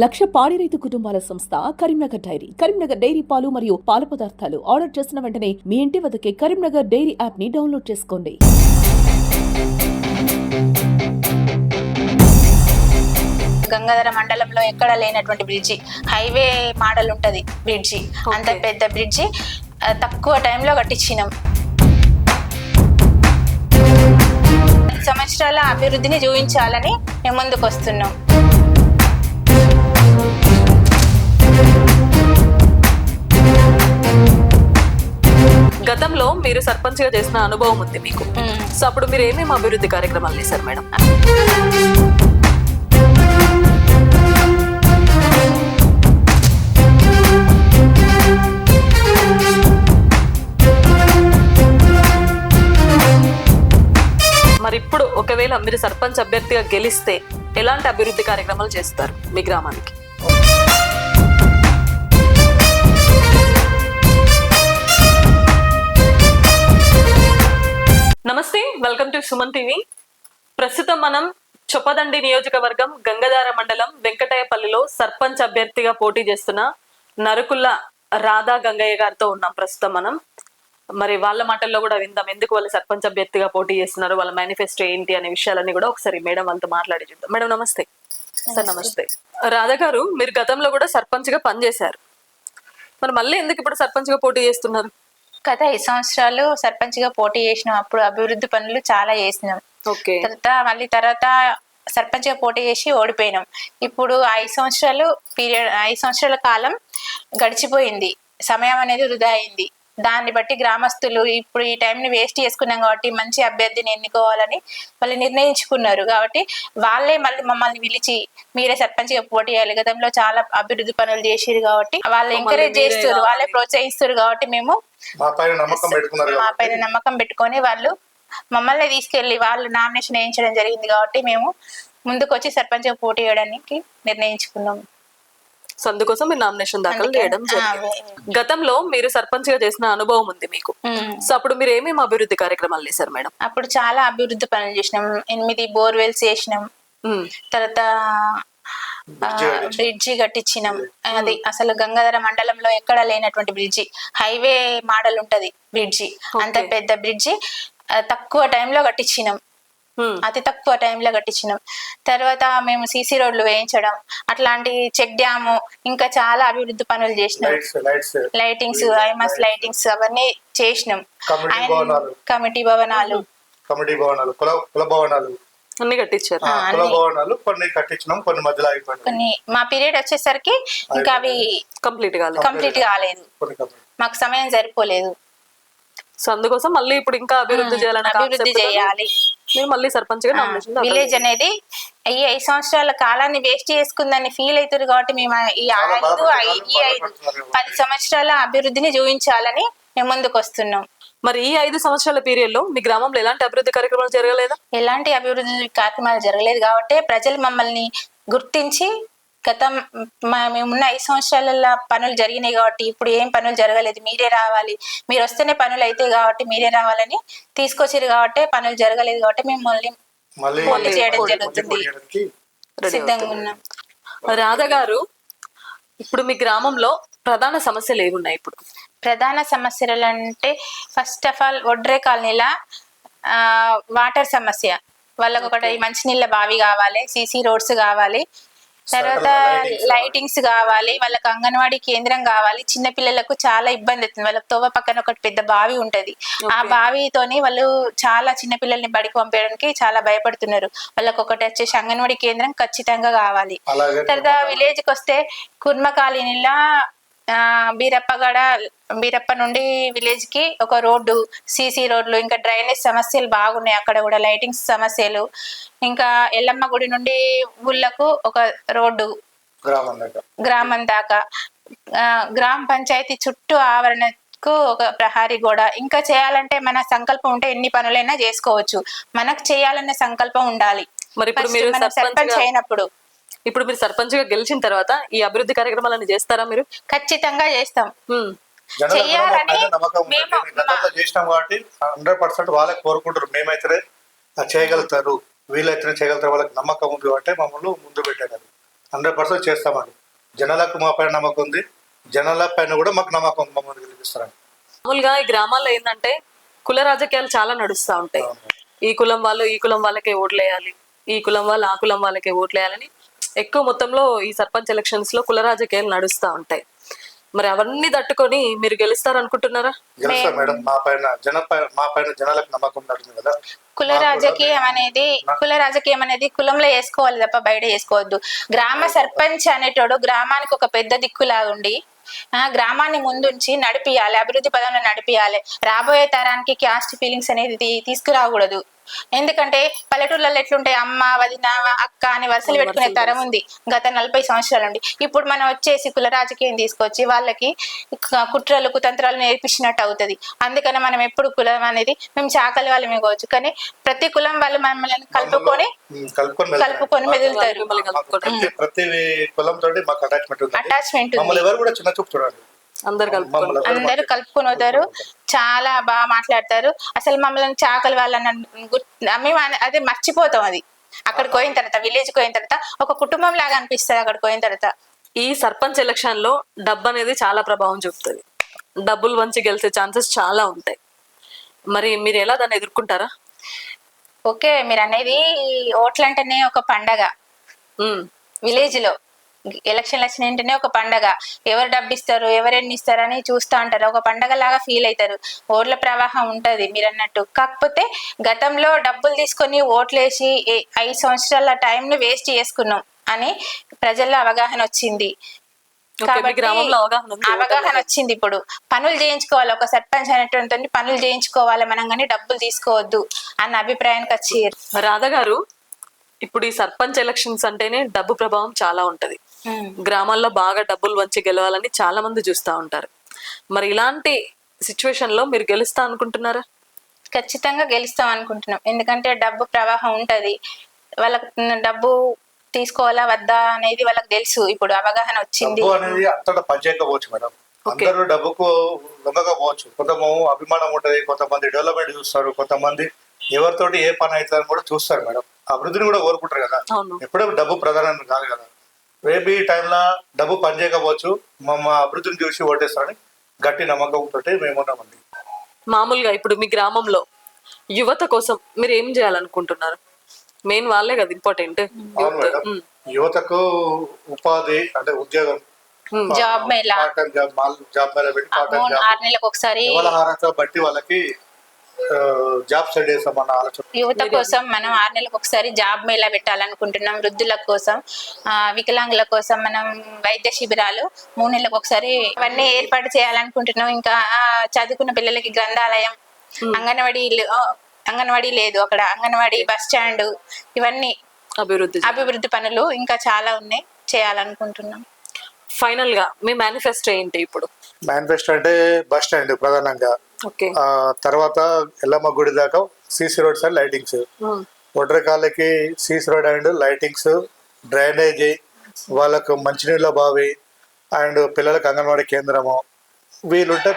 లక్ష పాడి రైతు కుటుంబాల సంస్థ కరీంనగర్ డైరీ. కరీంనగర్ డైరీ పాలు మరియు పాల పదార్థాలు ఆర్డర్ చేసిన వెంటనే మీ ఇంటి వద్దకే కరీంనగర్ డైరీ యాప్ని డౌన్లోడ్ చేసుకోండి. గంగాధర మండలంలో ఎక్కడ లేనటువంటి బ్రిడ్జి హైవే మోడల్ ఉంటది బ్రిడ్జి అంత. పెద్ద బ్రిడ్జి తక్కువ టైంలో కట్టించినాం. సంవత్సరాల అభివృద్ధిని చూపించాలని మేము ముందుకు వస్తున్నాం గతంలో మీరు సర్పంచ్గా చేసిన అనుభవం ఉంది మీకు. సో అప్పుడు మీరు ఏమేమి అభివృద్ధి కార్యక్రమాలు చేశారు మేడం? మరి ఇప్పుడు ఒకవేళ మీరు సర్పంచ్ అభ్యర్థిగా గెలిస్తే ఎలాంటి అభివృద్ధి కార్యక్రమాలు చేస్తారు మీ గ్రామానికి? నమస్తే వెల్కమ్ టు సుమన్ టీవీ. ప్రస్తుతం మనం చొప్పదండి నియోజకవర్గం గంగధార మండలం వెంకటయ్యపల్లిలో సర్పంచ్ అభ్యర్థిగా పోటీ చేస్తున్న నరుకుల్ల రాధా గంగయ్య గారితో ఉన్నాం ప్రస్తుతం మనం. మరి వాళ్ళ మాటల్లో కూడా విందాం ఎందుకు వాళ్ళు సర్పంచ్ అభ్యర్థిగా పోటీ చేస్తున్నారు వాళ్ళ మేనిఫెస్టో ఏంటి అనే విషయాలన్నీ కూడా ఒకసారి మేడం వాళ్ళతో మాట్లాడి చూద్దాం. మేడం నమస్తే. సార్ నమస్తే. రాధా గారు మీరు గతంలో కూడా సర్పంచ్గా పనిచేశారు. మరి మళ్ళీ ఎందుకు ఇప్పుడు సర్పంచ్గా పోటీ చేస్తున్నారు? గత ఐదు సంవత్సరాలు సర్పంచ్గా పోటీ చేసినాం. అప్పుడు అభివృద్ధి పనులు చాలా చేసినాం. ఓకే. తర్వాత మళ్ళీ తర్వాత సర్పంచ్గా పోటీ చేసి ఓడిపోయినాం. ఇప్పుడు ఐదు సంవత్సరాలు పీరియడ్ ఐదు సంవత్సరాల కాలం గడిచిపోయింది. సమయం అనేది వృధా అయింది. దాన్ని బట్టి గ్రామస్తులు ఇప్పుడు ఈ టైంని వేస్ట్ చేసుకున్నాం కాబట్టి మంచి అభ్యర్థిని ఎన్నుకోవాలని వాళ్ళు నిర్ణయించుకున్నారు కాబట్టి వాళ్ళే మళ్ళీ మమ్మల్ని పిలిచి మీరే సర్పంచ్గా పోటీ చేయాలి. గతంలో చాలా అభివృద్ధి పనులు చేసిరు కాబట్టి వాళ్ళు ఎంకరేజ్ చేస్తారు వాళ్ళే. ప్రోత్సహిస్తారు కాబట్టి మేము మా పైన నమ్మకం పెట్టుకొని వాళ్ళు మమ్మల్ని తీసుకెళ్ళి వాళ్ళు నామినేషన్ వేయించడం జరిగింది కాబట్టి మేము ముందుకు వచ్చి సర్పంచ్ పోటీ చేయడానికి నిర్ణయించుకున్నాం. సో అందుకోసం మీరు నామినేషన్ దాఖలు చేయడం జరిగింది. గతంలో మీరు సర్పంచ్గా చేసిన అనుభవం ఉంది మీకు. సో అప్పుడు మీరు ఏమేమి అభివృద్ధి కార్యక్రమాలు చేశారు మేడం? అప్పుడు చాలా అభివృద్ధి పనులు చేసినాం. ఎనిమిది బోర్వెల్స్ చేసినాం. తర్వాత బ్రిడ్జి కట్టించినాం. బ్రిడ్జి కట్టించినాం. అది అసలు గంగాధర మండలంలో ఎక్కడ లేనటువంటి బ్రిడ్జి. హైవే మోడల్ ఉంటది బ్రిడ్జి. అంత. పెద్ద బ్రిడ్జి. తక్కువ టైంలో కట్టించినాం. అతి తక్కువ టైంలో కట్టించినాం. తర్వాత మేము సీసీ రోడ్లు వేయించడం అట్లాంటి చెక్ డ్యాము ఇంకా చాలా అభివృద్ధి పనులు చేసినాం. లైటింగ్స్ ఐమాస్ లైటింగ్స్ అవన్నీ చేసినాం. కమిటీ భవనాలు. కమిటీ భవనాలు. కమిటీ భవనాలు కుల భవనాలు. అన్ని కట్టించారు. కుల. భవనాలు కొన్ని కట్టించినాం కొన్ని మధ్యలో కొన్ని మా పీరియడ్ వచ్చేసరికి ఇంకా అవి కంప్లీట్ కాలేదు. కంప్లీట్ కాలేదు. మాకు సమయం సరిపోలేదు. సో అందుకోసం మళ్ళీ ఇప్పుడు ఇంకా అభివృద్ధి చేయాలని అభివృద్ధి చేయాలి. మీరు మళ్ళీ సర్పంచ్గా విలేజ్ అనేది ఈ ఐదు సంవత్సరాల కాలాన్ని వేస్ట్ చేసుకుందని ఫీల్ అవుతుంది కాబట్టి మేము ఈ ఐదు ఈ ఐదు. పది సంవత్సరాల అభివృద్ధిని చూపించాలని మేము ముందుకు వస్తున్నాం. మరి ఈ ఐదు సంవత్సరాల పీరియడ్లో మీ గ్రామంలో ఎలాంటి అభివృద్ధి కార్యక్రమాలు జరగలేదా? ఎలాంటి అభివృద్ధి కార్యక్రమాలు జరగలేదు కాబట్టి ప్రజలు మమ్మల్ని గుర్తించి గత మేమున్న ఐదు సంవత్సరాల పనులు జరిగినాయి కాబట్టి ఇప్పుడు ఏం పనులు జరగలేదు. మీరే రావాలి. మీరు వస్తేనే పనులు అవుతాయి కాబట్టి మీరే రావాలని తీసుకొచ్చారు కాబట్టి పనులు జరగలేదు కాబట్టి మేము మళ్ళీ మళ్ళీ పోటీ చేయడం జరుగుతుంది. సిద్ధంగా. ఉన్నాం. రాధా గారు ఇప్పుడు మీ గ్రామంలో ప్రధాన సమస్యలు ఏమున్నాయి ఇప్పుడు? ప్రధాన సమస్యలు అంటే ఫస్ట్ ఆఫ్ ఆల్ ఒడ్రే కాలనీల ఆ, వాటర్ సమస్య. వాళ్ళకు ఒకటి మంచినీళ్ళ బావి కావాలి సీసీ రోడ్స్ కావాలి. తర్వాత లైటింగ్స్ కావాలి. వాళ్ళకి అంగన్వాడీ కేంద్రం కావాలి. చిన్న పిల్లలకు చాలా ఇబ్బంది అవుతుంది. వాళ్ళకి తోవ పక్కన ఒకటి పెద్ద బావి ఉంటది. ఆ. బావితోని వాళ్ళు చాలా చిన్న పిల్లల్ని బడికి పంపించడానికి చాలా భయపడుతున్నారు. వాళ్ళకి ఒకటి వచ్చేసి అంగన్వాడీ కేంద్రం ఖచ్చితంగా కావాలి. తర్వాత విలేజ్కి వస్తే కుర్మ కాలనీలా బీరప్పగడ బీరప్ప నుండి విలేజ్కి ఒక రోడ్డు సీసీ రోడ్లు ఇంకా డ్రైనేజ్ సమస్యలు బాగున్నాయి అక్కడ కూడా లైటింగ్స్ సమస్యలు. ఇంకా ఎల్లమ్మ గుడి నుండి ఊళ్ళకు ఒక రోడ్డు. గ్రామం దాకా. గ్రామ పంచాయతీ చుట్టూ ఆవరణకు ఒక ప్రహారీ గోడ. ఇంకా చేయాలంటే మన సంకల్పం ఉంటే ఎన్ని పనులైనా చేసుకోవచ్చు. మనకు చేయాలనే సంకల్పం ఉండాలి. మరి ఇప్పుడు సర్పంచ్ అయినప్పుడు. ఇప్పుడు మీరు సర్పంచ్గా గెలిచిన తర్వాత ఈ అభివృద్ధి కార్యక్రమాలను చేస్తారా మీరు? ఖచ్చితంగా చేస్తాం. మేము చేసినాం కాబట్టి హండ్రెడ్ పర్సెంట్ వాళ్ళే కోరుకుంటారు. మేమైతే చేయగలుగుతారు. వీళ్ళైతేనే చేయగలుగుతారు. వాళ్ళకి నమ్మకం ఉంది కాబట్టి మమ్మల్ని ముందు పెట్టారు హండ్రెడ్ పర్సెంట్ చేస్తామండి. జనాలకు మా పైన నమ్మకం ఉంది. జనాల పైన కూడా మాకు నమ్మకం ఉంది. మమ్మల్ని గెలిపిస్తారని. మామూలుగా ఈ గ్రామాల్లో ఏంటంటే కుల రాజకీయాలు చాలా నడుస్తూ ఉంటాయి. ఈ కులం వాళ్ళు ఈ కులం వాళ్ళకే ఓట్లేయాలి. ఈ కులం వాళ్ళు ఆ కులం వాళ్ళకే ఓట్లేయాలని ఎక్కువ మొత్తంలో ఈ సర్పంచ్ ఎలక్షన్స్లో కుల రాజకీయాలు నడుస్తూ ఉంటాయి. మరి అవన్నీ తట్టుకొని మీరు గెలుస్తారనుకుంటున్నారా? గెలుస్తాం మేడం. మా పైన జన పైన మా పైన జనాలకు నమ్మకం నడుతుంది కదా. కుల రాజకీయం అనేది కుల రాజకీయం అనేది కులంలో వేసుకోవాలి తప్ప బయట వేసుకోవద్దు. గ్రామ సర్పంచ్ అనేటోడు గ్రామానికి ఒక పెద్ద దిక్కులాగా ఉండి ఆ గ్రామాన్ని ముందుంచి నడిపియాలి అభివృద్ధి పదంలో నడిపియాలి. రాబోయే తరానికి క్యాస్ట్ ఫీలింగ్స్ అనేది తీసుకురాకూడదు. ఎందుకంటే పల్లెటూర్లలో ఎట్లుంటాయి? అమ్మ వదిన అక్క అని వరుసలు పెట్టుకునే తరం ఉంది. గత నలభై సంవత్సరాల నుండి ఇప్పుడు మనం వచ్చేసి కుల రాజకీయం తీసుకొచ్చి వాళ్ళకి కుట్రలు కుతంత్రాలు నేర్పించినట్టు అవుతుంది. అందుకని మనం ఎప్పుడు కులం అనేది మేము చాకలి వాళ్ళమే కావచ్చు. కానీ ప్రతి కులం వాళ్ళు మమ్మల్ని కలుపుకొని కలుపుకొని మెదులుతారు ప్రతి కులం తోటి మాకు అటాచ్మెంట్ ఉంది అటాచ్మెంట్ ఉంది. మమ్మల్ని ఎవరు కూడా చిన్న చూపు చూడండి అందరు కలుపుకొని అందరూ కలుపుకొని పోతారు. చాలా బాగా మాట్లాడతారు. అసలు మమ్మల్ని చాకలి వాళ్ళని మేము అదే మర్చిపోతాం అది. అక్కడికి పోయిన తర్వాత విలేజ్ పోయిన తర్వాత ఒక కుటుంబం లాగా అనిపిస్తుంది అక్కడికి పోయిన తర్వాత. ఈ సర్పంచ్ ఎలక్షన్లో డబ్బు అనేది చాలా ప్రభావం చూపుతుంది. డబ్బులు వంచి గెలిచే ఛాన్సెస్ చాలా ఉంటాయి. మరి మీరు ఎలా దాన్ని ఎదుర్కొంటారా? ఓకే మీరు అనేది ఓట్లు అంటేనే ఒక పండగ. విలేజ్లో. ఎలక్షన్లు వచ్చినంటేనే ఒక పండగ. ఎవరు డబ్బు ఇస్తారు ఎవరు ఎన్ని ఇస్తారు అని చూస్తూ ఉంటారు. ఒక పండగ లాగా ఫీల్ అవుతారు ఓట్ల ప్రవాహం ఉంటది మీరు అన్నట్టు కాకపోతే గతంలో డబ్బులు తీసుకొని ఓట్లేసి ఐదు సంవత్సరాల time ను వేస్ట్ చేసుకున్నాం అని ప్రజల్లో అవగాహన వచ్చింది. అవగాహన వచ్చింది ఇప్పుడు. పనులు చేయించుకోవాలి. ఒక సర్పంచ్ అనేటువంటి పనులు చేయించుకోవాలి మనం కానీ డబ్బులు తీసుకోవద్దు అన్న అభిప్రాయానికి వచ్చి రాధా గారు ఇప్పుడు ఈ సర్పంచ్ ఎలక్షన్స్ అంటేనే డబ్బు ప్రభావం చాలా ఉంటది. గ్రామాల్లో బాగా డబ్బులు వంచి గెలవాలని చాలా మంది చూస్తూ ఉంటారు. మరి ఇలాంటి సిచ్యువేషన్లో మీరు గెలుస్తా అనుకుంటున్నారా? ఖచ్చితంగా గెలుస్తాం అనుకుంటున్నాం. ఎందుకంటే డబ్బు ప్రవాహం ఉంటది. వాళ్ళకి డబ్బు తీసుకోవాలా వద్దా అనేది వాళ్ళకి తెలుసు. ఇప్పుడు అవగాహన వచ్చింది. అనేది అంతటా మేడం. అందరూ డబ్బుకు లొంగకపోవచ్చు కొంతమంది అభిమానం ఉంటది కొంతమంది డెవలప్మెంట్ చూస్తారు కొంతమంది ఎవరితోటి ఏ పని అవుతుందని కూడా చూస్తారు మేడం. అభివృద్ధిని కూడా కోరుకుంటారు కదా. అవును. ఎప్పుడూ డబ్బు ప్రధానం కాదు కదా. మేబీ ఈ టైంలో డబ్బు పనిచేయకపోవచ్చు మా మా అభివృద్ధిని చూసి ఓటేస్తారని గట్టి నమ్మకంతో మేము ఉన్నామండి. మామూలుగా ఇప్పుడు మీ గ్రామంలో యువత కోసం మీరు ఏం చేయాలనుకుంటున్నారు? మెయిన్ వాళ్ళే కదా ఇంపార్టెంట్ మేడం. యువతకు ఉపాధి అంటే ఉద్యోగం జాబ్ మేళా జాబ్ మేళ పెట్టి ఆరు నెలలకు ఒకసారి బట్టి వాళ్ళకి జాబ్ సెట్ చేస్తామన్న ఆలోచన యువత కోసం మనం ఆరు నెలలకు ఒకసారి జాబ్ మేళా పెట్టాలనుకుంటున్నాం వృద్ధుల కోసం వికలాంగుల కోసం మనం వైద్య శిబిరాలు మూడు నెలలకు ఒకసారి అవన్నీ ఏర్పాటు చేయాలనుకుంటున్నాం. ఇంకా చదువుకున్న పిల్లలకి గ్రంథాలయం అంగన్వాడీ అంగన్వాడీ లేదు అక్కడ అంగన్వాడీ బస్ స్టాండ్ ఇవన్నీ అభివృద్ధి అభివృద్ధి పనులు ఇంకా చాలా ఉన్నాయి చేయాలనుకుంటున్నాం. ఫైనల్గా మీ మేనిఫెస్టో ఏంటి ఇప్పుడు? మేనిఫెస్టో అంటే బస్ స్టాండ్ ప్రధానంగా. తర్వాత ఎల్లమ్మ గుడి దాకా CC roads and lightings. ఒడ్రకాలకి CC road and lightings drainage వాళ్ళకు మంచినీళ్ళ బావి అండ్ పిల్లలకు అంగన్వాడీ కేంద్రము. వీలుంటే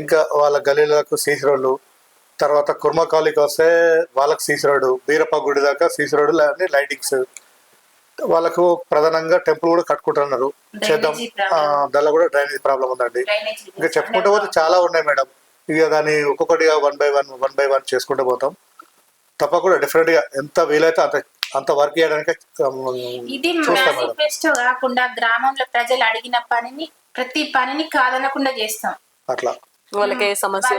ఇంకా వాళ్ళ గలీలకు సీసీ రోడ్లు. తర్వాత కుర్మకాలికి వస్తే వాళ్ళకి సీసీ రోడ్డు బీరప్ప గుడి దాకా సీసీ రోడ్డు అన్ని లైటింగ్స్. వాళ్ళకు ప్రధానంగా టెంపుల్ కూడా కట్టుకుంటున్నారు చేద్దాం. దానిలో కూడా డ్రైనేజ్ ప్రాబ్లం ఉందండి. ఇంకా చెప్పుకుంటూ పోతే చాలా ఉన్నాయి మేడం. ఇక దాన్ని ఒక్కొక్కటిగా one by one one by one చేసుకుంటూ పోతాం. తప్పకుండా డిఫరెంట్గా ఎంత వీలైతే అంత అంత వర్క్ చేయడానికి ఇది మేనిఫెస్టో కాకుండా గ్రామంలో ప్రజలు అడిగిన పనిని ప్రతి పనిని కాదనకుండా చేస్తాం. అట్లా. వాళ్ళకి ఏ సమస్య?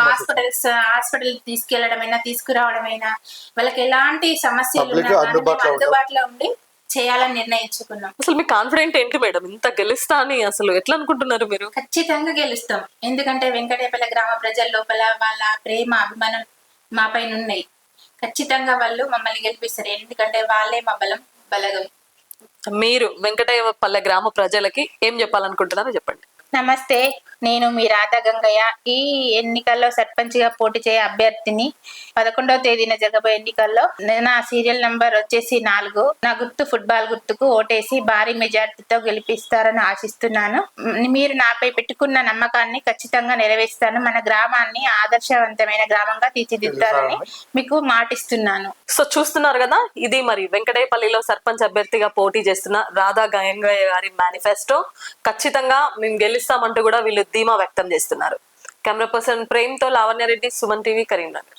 హాస్పిటల్స్ హాస్పిటల్ తీసుకెళ్ళడమైనా తీసుకురావడమైనా వాళ్ళకి ఎలాంటి సమస్యలు. అందుబాటులో ఉండి చేయాలని నిర్ణయించుకున్నాం. అసలు మీ కాన్ఫిడెంట్ ఏంటి మేడం? ఇంత గెలుస్తా అని అసలు ఎట్లా అనుకుంటున్నారు మీరు? ఖచ్చితంగా గెలుస్తాం. ఎందుకంటే వెంకటేపల్లి గ్రామ ప్రజల లోపల వాళ్ళ ప్రేమ అభిమానం మా పైన ఉన్నాయి. ఖచ్చితంగా వాళ్ళు మమ్మల్ని గెలిపిస్తారు. ఎందుకంటే వాళ్ళే మా బలం బలగం. మీరు వెంకటయ్య పల్లె గ్రామ ప్రజలకి ఏం చెప్పాలనుకుంటున్నారో చెప్పండి. నమస్తే నేను మీ రాధా గంగయ్య. ఈ ఎన్నికల్లో సర్పంచ్గా పోటీ చేయ అభ్యర్థిని పదకొండవ తేదీన జరగబోయే ఎన్నికల్లో నా సీరియల్ నంబర్ వచ్చేసి నాలుగు. నా గుర్తు ఫుట్బాల్ గుర్తుకు ఓటేసి భారీ మెజార్టీతో గెలిపిస్తారని ఆశిస్తున్నాను. మీరు నాపై పెట్టుకున్న నమ్మకాన్ని ఖచ్చితంగా నెరవేరుస్తాను. మన గ్రామాన్ని ఆదర్శవంతమైన గ్రామంగా తీర్చిదిద్దాలని మీకు మాటిస్తున్నాను. సో చూస్తున్నారు కదా ఇది మరి వెంకటేపల్లిలో సర్పంచ్ అభ్యర్థిగా పోటీ చేస్తున్న రాధా గంగయ్య గారి మేనిఫెస్టో. ఖచ్చితంగా మేము గెలుస్తామంటూ కూడా వీళ్ళు ధీమా వ్యక్తం చేస్తున్నారు. కెమెరా పర్సన్ ప్రేమ్తో లావణ్య రెడ్డి సుమన్ టీవీ కరీంనగర్.